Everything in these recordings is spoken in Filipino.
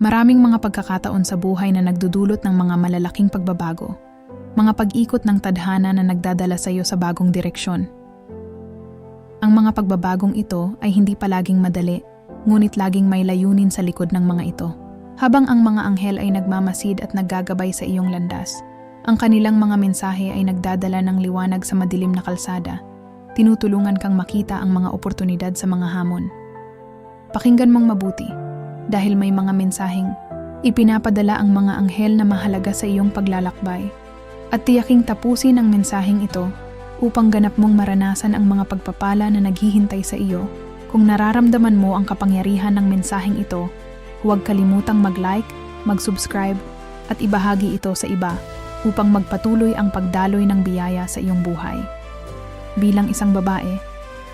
Maraming mga pagkakataon sa buhay na nagdudulot ng mga malalaking pagbabago. Mga pag-ikot ng tadhana na nagdadala sa iyo sa bagong direksyon. Ang mga pagbabagong ito ay hindi palaging madali, ngunit laging may layunin sa likod ng mga ito. Habang ang mga anghel ay nagmamasid at naggagabay sa iyong landas, ang kanilang mga mensahe ay nagdadala ng liwanag sa madilim na kalsada. Tinutulungan kang makita ang mga oportunidad sa mga hamon. Pakinggan mong mabuti dahil may mga mensaheng ipinapadala ang mga anghel na mahalaga sa iyong paglalakbay at tiyaking tapusin ang mensaheng ito upang ganap mong maranasan ang mga pagpapala na naghihintay sa iyo. Kung nararamdaman mo ang kapangyarihan ng mensaheng ito, huwag kalimutang mag-like, mag-subscribe at ibahagi ito sa iba upang magpatuloy ang pagdaloy ng biyaya sa iyong buhay. Bilang isang babae,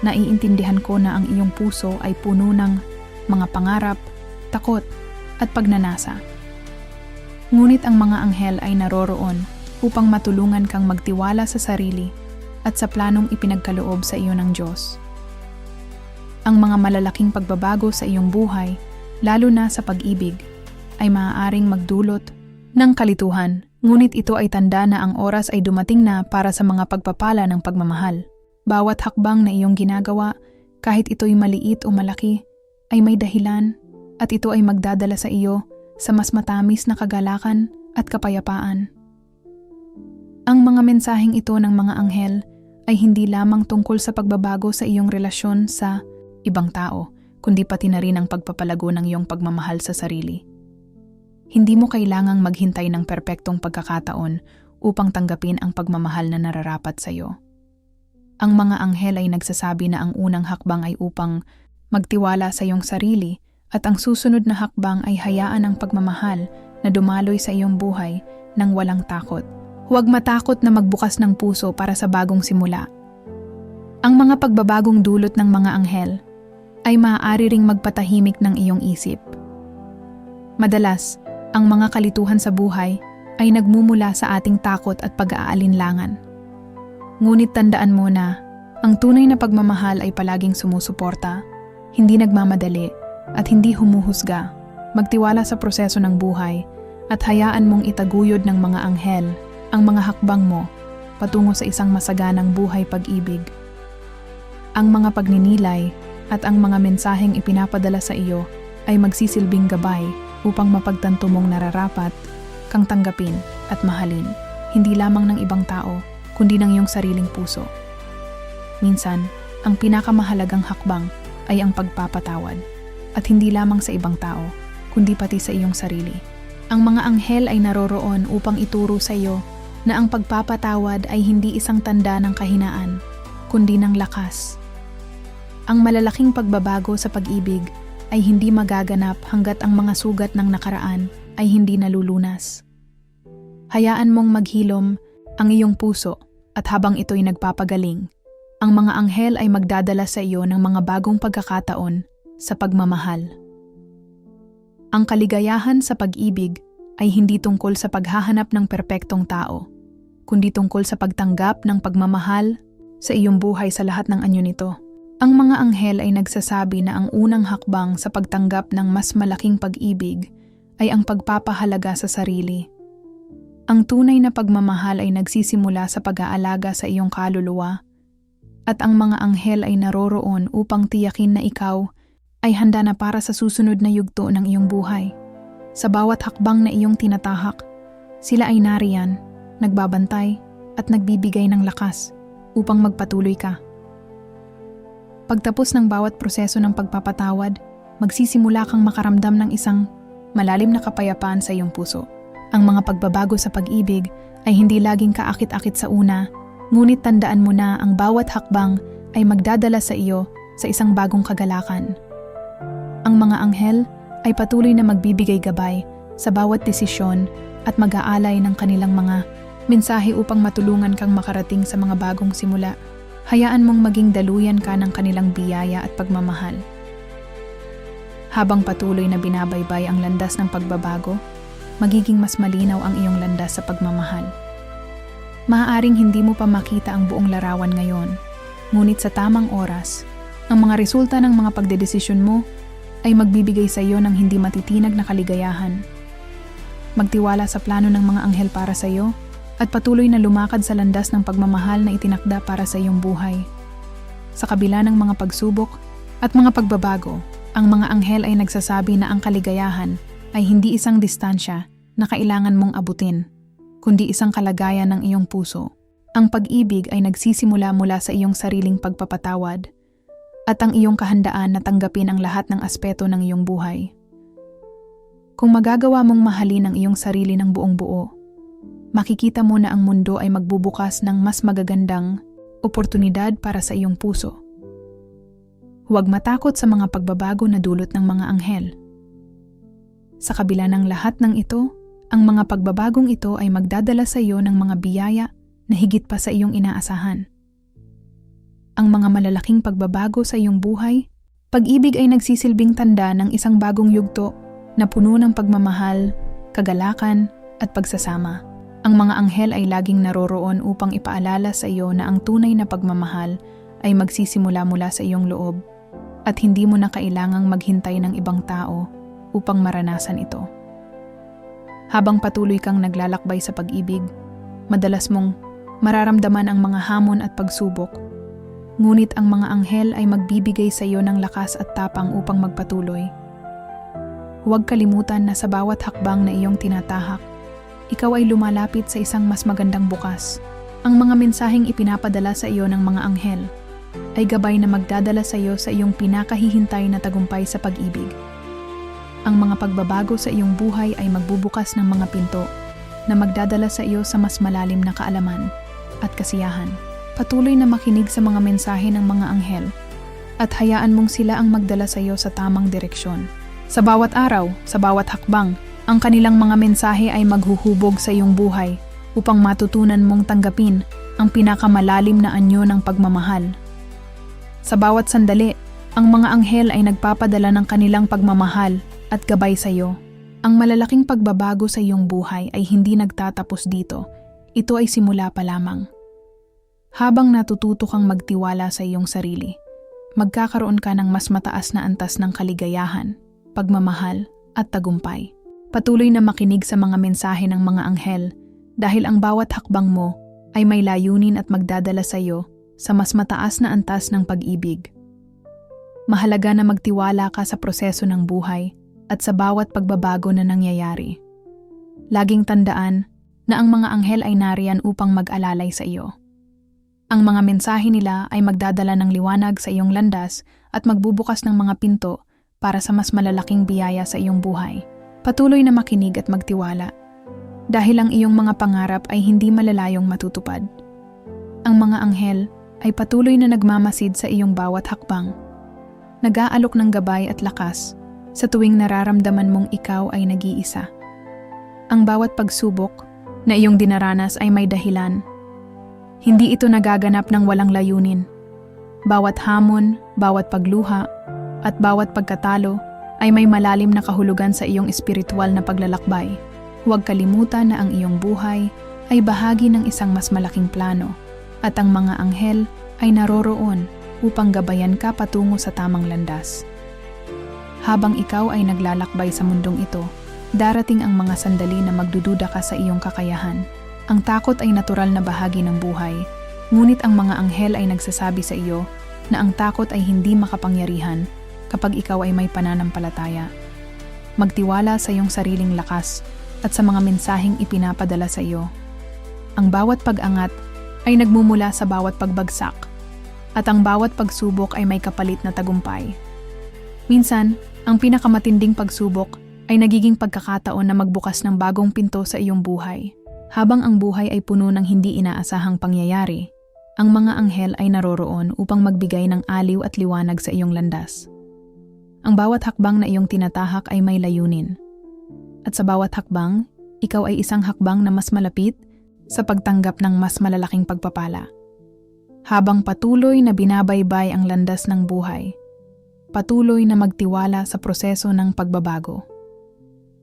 naiintindihan ko na ang iyong puso ay puno ng mga pangarap, takot, at pagnanasa. Ngunit ang mga anghel ay naroroon upang matulungan kang magtiwala sa sarili at sa planong ipinagkaloob sa iyo ng Diyos. Ang mga malalaking pagbabago sa iyong buhay, lalo na sa pag-ibig, ay maaaring magdulot ng kalituhan, ngunit ito ay tanda na ang oras ay dumating na para sa mga pagpapala ng pagmamahal. Bawat hakbang na iyong ginagawa, kahit ito'y maliit o malaki, ay may dahilan at ito ay magdadala sa iyo sa mas matamis na kagalakan at kapayapaan. Ang mga mensaheng ito ng mga anghel ay hindi lamang tungkol sa pagbabago sa iyong relasyon sa ibang tao, kundi pati na rin ang pagpapalago ng iyong pagmamahal sa sarili. Hindi mo kailangang maghintay ng perpektong pagkakataon upang tanggapin ang pagmamahal na nararapat sa iyo. Ang mga anghel ay nagsasabi na ang unang hakbang ay upang magtiwala sa iyong sarili at ang susunod na hakbang ay hayaan ang pagmamahal na dumaloy sa iyong buhay ng walang takot. Huwag matakot na magbukas ng puso para sa bagong simula. Ang mga pagbabagong dulot ng mga anghel ay maaari ring magpatahimik ng iyong isip. Madalas, ang mga kalituhan sa buhay ay nagmumula sa ating takot at pag-aalinlangan. Ngunit tandaan mo na, ang tunay na pagmamahal ay palaging sumusuporta, hindi nagmamadali, at hindi humuhusga. Magtiwala sa proseso ng buhay at hayaan mong itaguyod ng mga anghel ang mga hakbang mo patungo sa isang masaganang buhay pag-ibig. Ang mga pagninilay at ang mga mensaheng ipinapadala sa iyo ay magsisilbing gabay upang mapagtanto mong nararapat kang tanggapin at mahalin, hindi lamang ng ibang tao, kundi ng iyong sariling puso. Minsan, ang pinakamahalagang hakbang ay ang pagpapatawad, at hindi lamang sa ibang tao, kundi pati sa iyong sarili. Ang mga anghel ay naroroon upang ituro sa iyo na ang pagpapatawad ay hindi isang tanda ng kahinaan, kundi ng lakas. Ang malalaking pagbabago sa pag-ibig ay hindi magaganap hanggat ang mga sugat ng nakaraan ay hindi nalulunas. Hayaan mong maghilom ang iyong puso at habang ito'y nagpapagaling, ang mga anghel ay magdadala sa iyo ng mga bagong pagkakataon sa pagmamahal. Ang kaligayahan sa pag-ibig ay hindi tungkol sa paghahanap ng perpektong tao, kundi tungkol sa pagtanggap ng pagmamahal sa iyong buhay sa lahat ng anyo nito. Ang mga anghel ay nagsasabi na ang unang hakbang sa pagtanggap ng mas malaking pag-ibig ay ang pagpapahalaga sa sarili. Ang tunay na pagmamahal ay nagsisimula sa pag-aalaga sa iyong kaluluwa at ang mga anghel ay naroroon upang tiyakin na ikaw ay handa na para sa susunod na yugto ng iyong buhay. Sa bawat hakbang na iyong tinatahak, sila ay nariyan, nagbabantay at nagbibigay ng lakas upang magpatuloy ka. Pagtapos ng bawat proseso ng pagpapatawad, magsisimula kang makaramdam ng isang malalim na kapayapaan sa iyong puso. Ang mga pagbabago sa pag-ibig ay hindi laging kaakit-akit sa una, ngunit tandaan mo na ang bawat hakbang ay magdadala sa iyo sa isang bagong kagalakan. Ang mga anghel ay patuloy na magbibigay gabay sa bawat desisyon at mag-aalay ng kanilang mga mensahe upang matulungan kang makarating sa mga bagong simula. Hayaan mong maging daluyan ka ng kanilang biyaya at pagmamahal. Habang patuloy na binabaybay ang landas ng pagbabago, magiging mas malinaw ang iyong landas sa pagmamahal. Maaaring hindi mo pa makita ang buong larawan ngayon, ngunit sa tamang oras, ang mga resulta ng mga pagdedesisyon mo ay magbibigay sa iyo ng hindi matitinag na kaligayahan. Magtiwala sa plano ng mga anghel para sa iyo at patuloy na lumakad sa landas ng pagmamahal na itinakda para sa iyong buhay. Sa kabila ng mga pagsubok at mga pagbabago, ang mga anghel ay nagsasabi na ang kaligayahan ay hindi isang distansya na kailangan mong abutin, kundi isang kalagayan ng iyong puso. Ang pag-ibig ay nagsisimula mula sa iyong sariling pagpapatawad at ang iyong kahandaan na tanggapin ang lahat ng aspeto ng iyong buhay. Kung magagawa mong mahalin ang iyong sarili ng buong buo, makikita mo na ang mundo ay magbubukas ng mas magagandang oportunidad para sa iyong puso. Huwag matakot sa mga pagbabago na dulot ng mga anghel. Sa kabila ng lahat ng ito, ang mga pagbabagong ito ay magdadala sa iyo ng mga biyaya na higit pa sa iyong inaasahan. Ang mga malalaking pagbabago sa iyong buhay, pag-ibig ay nagsisilbing tanda ng isang bagong yugto na puno ng pagmamahal, kagalakan, at pagsasama. Ang mga anghel ay laging naroroon upang ipaalala sa iyo na ang tunay na pagmamahal ay magsisimula mula sa iyong loob at hindi mo na kailangang maghintay ng ibang tao upang maranasan ito. Habang patuloy kang naglalakbay sa pag-ibig, madalas mong mararamdaman ang mga hamon at pagsubok. Ngunit ang mga anghel ay magbibigay sa iyo ng lakas at tapang upang magpatuloy. Huwag kalimutan na sa bawat hakbang na iyong tinatahak, ikaw ay lumalapit sa isang mas magandang bukas. Ang mga mensaheng ipinapadala sa iyo ng mga anghel ay gabay na magdadala sa iyo sa iyong pinakahihintay na tagumpay sa pag-ibig. Ang mga pagbabago sa iyong buhay ay magbubukas ng mga pinto na magdadala sa iyo sa mas malalim na kaalaman at kasiyahan. Patuloy na makinig sa mga mensahe ng mga anghel at hayaan mong sila ang magdala sa iyo sa tamang direksyon. Sa bawat araw, sa bawat hakbang, ang kanilang mga mensahe ay maghuhubog sa iyong buhay upang matutunan mong tanggapin ang pinakamalalim na anyo ng pagmamahal sa bawat sandali, ang mga anghel ay nagpapadala ng kanilang pagmamahal at gabay sa iyo. Ang malalaking pagbabago sa iyong buhay ay hindi nagtatapos dito. Ito ay simula pa lamang. Habang natututo kang magtiwala sa iyong sarili, magkakaroon ka ng mas mataas na antas ng kaligayahan, pagmamahal, at tagumpay. Patuloy na makinig sa mga mensahe ng mga anghel dahil ang bawat hakbang mo ay may layunin at magdadala sa iyo sa mas mataas na antas ng pag-ibig. Mahalaga na magtiwala ka sa proseso ng buhay at sa bawat pagbabago na nangyayari. Laging tandaan na ang mga anghel ay nariyan upang mag-alalay sa iyo. Ang mga mensahe nila ay magdadala ng liwanag sa iyong landas at magbubukas ng mga pinto para sa mas malalaking biyaya sa iyong buhay. Patuloy na makinig at magtiwala dahil ang iyong mga pangarap ay hindi malalayong matutupad. Ang mga anghel ay patuloy na nagmamasid sa iyong bawat hakbang. Nag-aalok ng gabay at lakas sa tuwing nararamdaman mong ikaw ay nag-iisa. Ang bawat pagsubok na iyong dinaranas ay may dahilan. Hindi ito nagaganap ng walang layunin. Bawat hamon, bawat pagluha, at bawat pagkatalo ay may malalim na kahulugan sa iyong espiritual na paglalakbay. Huwag kalimutan na ang iyong buhay ay bahagi ng isang mas malaking plano at ang mga anghel ay naroroon upang gabayan ka patungo sa tamang landas. Habang ikaw ay naglalakbay sa mundong ito, darating ang mga sandali na magdududa ka sa iyong kakayahan. Ang takot ay natural na bahagi ng buhay, ngunit ang mga anghel ay nagsasabi sa iyo na ang takot ay hindi makapangyarihan kapag ikaw ay may pananampalataya. Magtiwala sa iyong sariling lakas at sa mga mensaheng ipinapadala sa iyo. Ang bawat pag-angat ay nagmumula sa bawat pagbagsak at ang bawat pagsubok ay may kapalit na tagumpay. Minsan, ang pinakamatinding pagsubok ay nagiging pagkakataon na magbukas ng bagong pinto sa iyong buhay. Habang ang buhay ay puno ng hindi inaasahang pangyayari, ang mga anghel ay naroroon upang magbigay ng aliw at liwanag sa iyong landas. Ang bawat hakbang na iyong tinatahak ay may layunin. At sa bawat hakbang, ikaw ay isang hakbang na mas malapit sa pagtanggap ng mas malalaking pagpapala. Habang patuloy na binabaybay ang landas ng buhay, patuloy na magtiwala sa proseso ng pagbabago.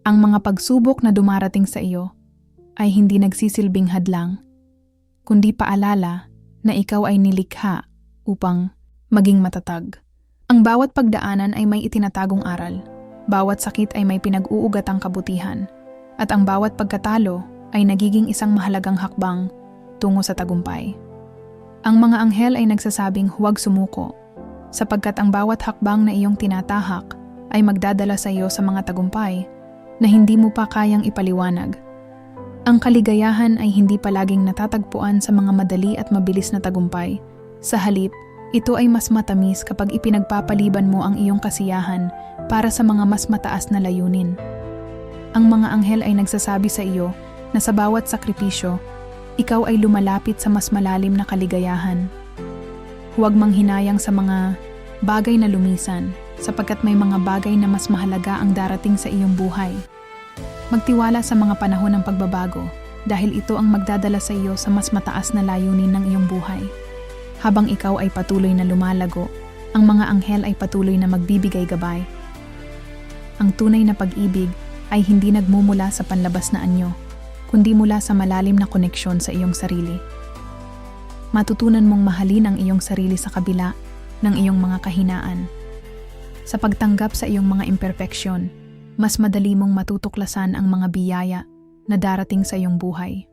Ang mga pagsubok na dumarating sa iyo ay hindi nagsisilbing hadlang, kundi paalala na ikaw ay nilikha upang maging matatag. Ang bawat pagdaanan ay may itinatagong aral. Bawat sakit ay may pinag-uugatang kabutihan. At ang bawat pagkatalo ay nagiging isang mahalagang hakbang tungo sa tagumpay. Ang mga anghel ay nagsasabing huwag sumuko, sapagkat ang bawat hakbang na iyong tinatahak ay magdadala sa iyo sa mga tagumpay na hindi mo pa kayang ipaliwanag. Ang kaligayahan ay hindi palaging natatagpuan sa mga madali at mabilis na tagumpay. Sa halip, ito ay mas matamis kapag ipinagpapaliban mo ang iyong kasiyahan para sa mga mas mataas na layunin. Ang mga anghel ay nagsasabi sa iyo na sa bawat sakripisyo, ikaw ay lumalapit sa mas malalim na kaligayahan. Huwag manghinayang sa mga bagay na lumisan sapagkat may mga bagay na mas mahalaga ang darating sa iyong buhay. Magtiwala sa mga panahon ng pagbabago dahil ito ang magdadala sa iyo sa mas mataas na layunin ng iyong buhay. Habang ikaw ay patuloy na lumalago, ang mga anghel ay patuloy na magbibigay gabay. Ang tunay na pag-ibig ay hindi nagmumula sa panlabas na anyo, kundi mula sa malalim na koneksyon sa iyong sarili. Matutunan mong mahalin ang iyong sarili sa kabila ng iyong mga kahinaan. Sa pagtanggap sa iyong mga imperfeksyon, mas madali mong matutuklasan ang mga biyaya na darating sa iyong buhay.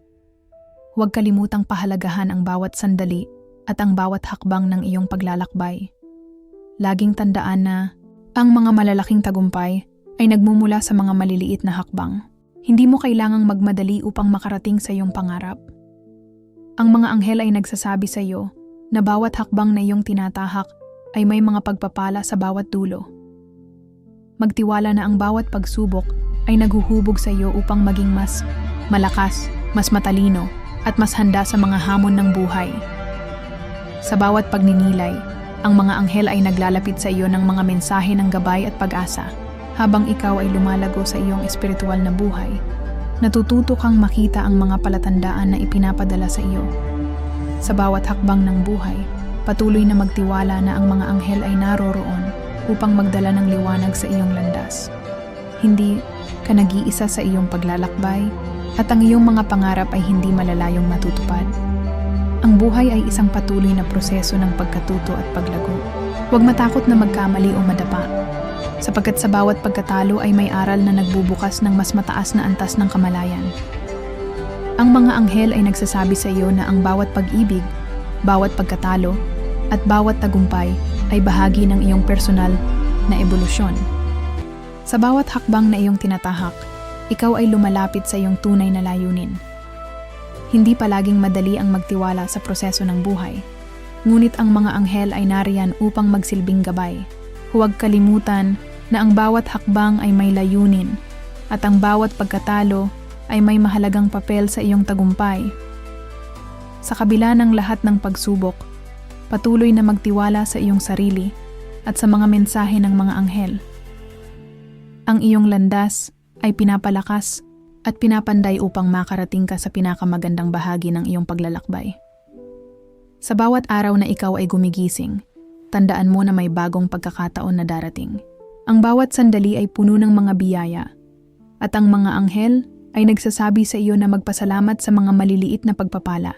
Huwag kalimutang pahalagahan ang bawat sandali at ang bawat hakbang ng iyong paglalakbay. Laging tandaan na ang mga malalaking tagumpay ay nagmumula sa mga maliliit na hakbang. Hindi mo kailangang magmadali upang makarating sa iyong pangarap. Ang mga anghel ay nagsasabi sa iyo na bawat hakbang na iyong tinatahak ay may mga pagpapala sa bawat dulo. Magtiwala na ang bawat pagsubok ay naghuhubog sa iyo upang maging mas malakas, mas matalino, at mas handa sa mga hamon ng buhay. Sa bawat pagninilay, ang mga anghel ay naglalapit sa iyo ng mga mensahe ng gabay at pag-asa. Habang ikaw ay lumalago sa iyong espiritual na buhay, natututo kang makita ang mga palatandaan na ipinapadala sa iyo. Sa bawat hakbang ng buhay, patuloy na magtiwala na ang mga anghel ay naroroon upang magdala ng liwanag sa iyong landas. Hindi ka nag-iisa sa iyong paglalakbay at ang iyong mga pangarap ay hindi malalayong matutupad. Ang buhay ay isang patuloy na proseso ng pagkatuto at paglago. Huwag matakot na magkamali o madapa, sapagkat sa bawat pagkatalo ay may aral na nagbubukas ng mas mataas na antas ng kamalayan. Ang mga anghel ay nagsasabi sa iyo na ang bawat pag-ibig, bawat pagkatalo, at bawat tagumpay ay bahagi ng iyong personal na ebolusyon. Sa bawat hakbang na iyong tinatahak, ikaw ay lumalapit sa iyong tunay na layunin. Hindi palaging madali ang magtiwala sa proseso ng buhay, ngunit ang mga anghel ay nariyan upang magsilbing gabay. Huwag kalimutan na ang bawat hakbang ay may layunin at ang bawat pagkatalo ay may mahalagang papel sa iyong tagumpay. Sa kabila ng lahat ng pagsubok, patuloy na magtiwala sa iyong sarili at sa mga mensahe ng mga anghel. Ang iyong landas ay pinapalakas at pinapanday upang makarating ka sa pinakamagandang bahagi ng iyong paglalakbay. Sa bawat araw na ikaw ay gumigising, tandaan mo na may bagong pagkakataon na darating. Ang bawat sandali ay puno ng mga biyaya, at ang mga anghel ay nagsasabi sa iyo na magpasalamat sa mga maliliit na pagpapala.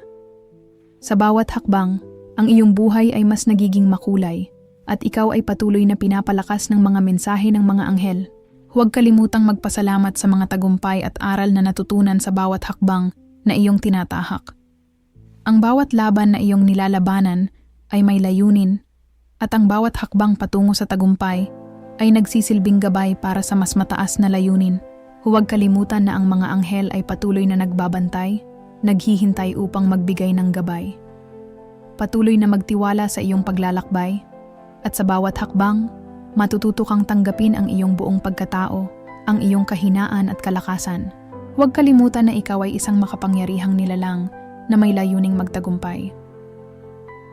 Sa bawat hakbang, ang iyong buhay ay mas nagiging makulay, at ikaw ay patuloy na pinapalakas ng mga mensahe ng mga anghel. Huwag kalimutang magpasalamat sa mga tagumpay at aral na natutunan sa bawat hakbang na iyong tinatahak. Ang bawat laban na iyong nilalabanan ay may layunin at ang bawat hakbang patungo sa tagumpay ay nagsisilbing gabay para sa mas mataas na layunin. Huwag kalimutan na ang mga anghel ay patuloy na nagbabantay, naghihintay upang magbigay ng gabay. Patuloy na magtiwala sa iyong paglalakbay at sa bawat hakbang matututo kang tanggapin ang iyong buong pagkatao, ang iyong kahinaan at kalakasan. Huwag kalimutan na ikaw ay isang makapangyarihang nilalang na may layuning magtagumpay.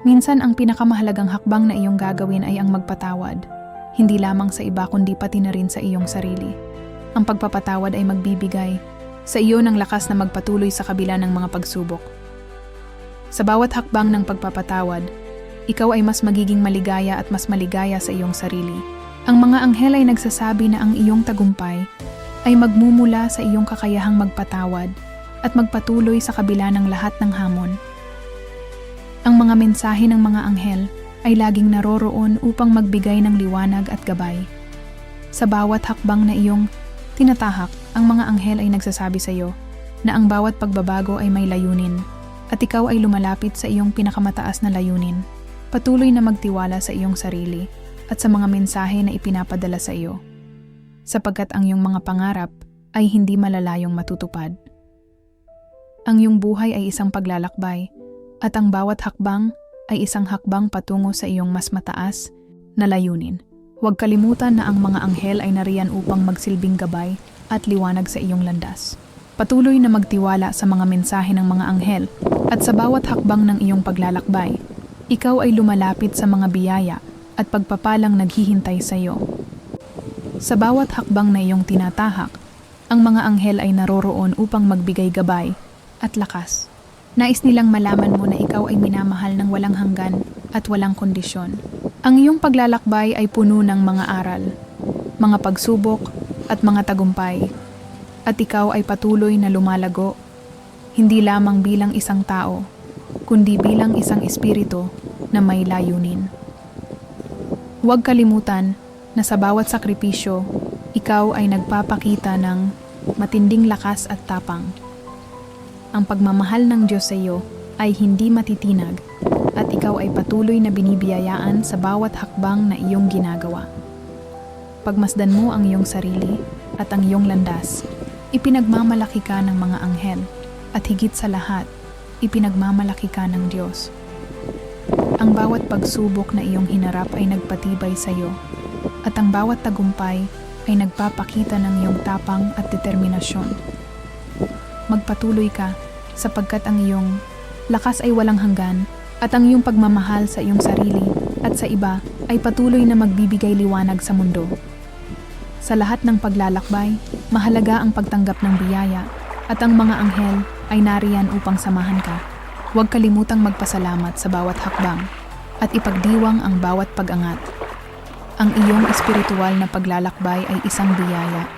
Minsan ang pinakamahalagang hakbang na iyong gagawin ay ang magpatawad, hindi lamang sa iba kundi pati na rin sa iyong sarili. Ang pagpapatawad ay magbibigay sa iyo ng lakas na magpatuloy sa kabila ng mga pagsubok. Sa bawat hakbang ng pagpapatawad, ikaw ay mas magiging maligaya at mas maligaya sa iyong sarili. Ang mga anghel ay nagsasabi na ang iyong tagumpay ay magmumula sa iyong kakayahang magpatawad at magpatuloy sa kabila ng lahat ng hamon. Ang mga mensahe ng mga anghel ay laging naroroon upang magbigay ng liwanag at gabay. Sa bawat hakbang na iyong tinatahak, ang mga anghel ay nagsasabi sa iyo na ang bawat pagbabago ay may layunin at ikaw ay lumalapit sa iyong pinakamataas na layunin. Patuloy na magtiwala sa iyong sarili at sa mga mensahe na ipinapadala sa iyo. Sapagkat ang iyong mga pangarap ay hindi malalayong matutupad. Ang iyong buhay ay isang paglalakbay at ang bawat hakbang ay isang hakbang patungo sa iyong mas mataas na layunin. Huwag kalimutan na ang mga anghel ay nariyan upang magsilbing gabay at liwanag sa iyong landas. Patuloy na magtiwala sa mga mensahe ng mga anghel at sa bawat hakbang ng iyong paglalakbay, ikaw ay lumalapit sa mga biyaya at pagpapalang naghihintay sa iyo. Sa bawat hakbang na iyong tinatahak, ang mga anghel ay naroroon upang magbigay gabay at lakas. Nais nilang malaman mo na ikaw ay minamahal ng walang hanggan at walang kondisyon. Ang iyong paglalakbay ay puno ng mga aral, mga pagsubok at mga tagumpay. At ikaw ay patuloy na lumalago, hindi lamang bilang isang tao, kundi bilang isang espiritu na may layunin. Huwag kalimutan na sa bawat sakripisyo, ikaw ay nagpapakita ng matinding lakas at tapang. Ang pagmamahal ng Diyos sa iyo ay hindi matitinag at ikaw ay patuloy na binibiyayaan sa bawat hakbang na iyong ginagawa. Pagmasdan mo ang iyong sarili at ang iyong landas, ipinagmamalaki ka ng mga anghel at higit sa lahat, ipinagmamalaki ka ng Diyos. Ang bawat pagsubok na iyong hinarap ay nagpatibay sa iyo at ang bawat tagumpay ay nagpapakita ng iyong tapang at determinasyon. Magpatuloy ka sapagkat ang iyong lakas ay walang hanggan at ang iyong pagmamahal sa iyong sarili at sa iba ay patuloy na magbibigay liwanag sa mundo. Sa lahat ng paglalakbay, mahalaga ang pagtanggap ng biyaya at ang mga anghel ay nariyan upang samahan ka. Huwag kalimutang magpasalamat sa bawat hakbang at ipagdiwang ang bawat pag-angat. Ang iyong espiritual na paglalakbay ay isang biyaya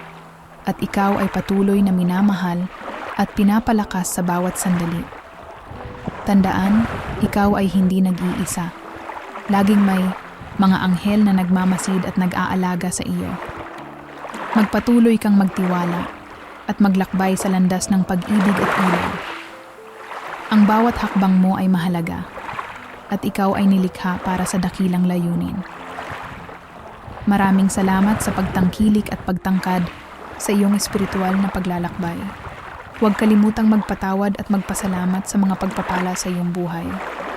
at ikaw ay patuloy na minamahal at pinapalakas sa bawat sandali. Tandaan, ikaw ay hindi nag-iisa. Laging may mga anghel na nagmamasid at nag-aalaga sa iyo. Magpatuloy kang magtiwala at maglakbay sa landas ng pag-ibig at ilaw. Ang bawat hakbang mo ay mahalaga at ikaw ay nilikha para sa dakilang layunin. Maraming salamat sa pagtangkilik at pagtangkad sa iyong espiritual na paglalakbay. Huwag kalimutang magpatawad at magpasalamat sa mga pagpapala sa iyong buhay.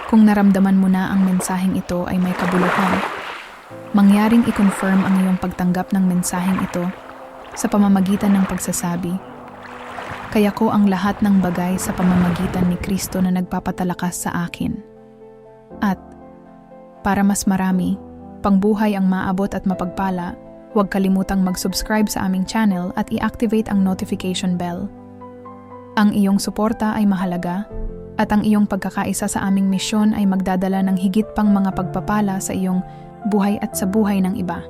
Kung naramdaman mo na ang mensaheng ito ay may kabuluhan, mangyaring i-confirm ang iyong pagtanggap ng mensaheng ito sa pamamagitan ng pagsasabi, Kaya ko ang lahat ng bagay sa pamamagitan ni Kristo na nagpapatalakas sa akin. At, para mas marami, pangbuhay ang maabot at mapagpala, huwag kalimutang mag-subscribe sa aming channel at i-activate ang notification bell. Ang iyong suporta ay mahalaga at ang iyong pagkakaisa sa aming misyon ay magdadala ng higit pang mga pagpapala sa iyong buhay at sa buhay ng iba.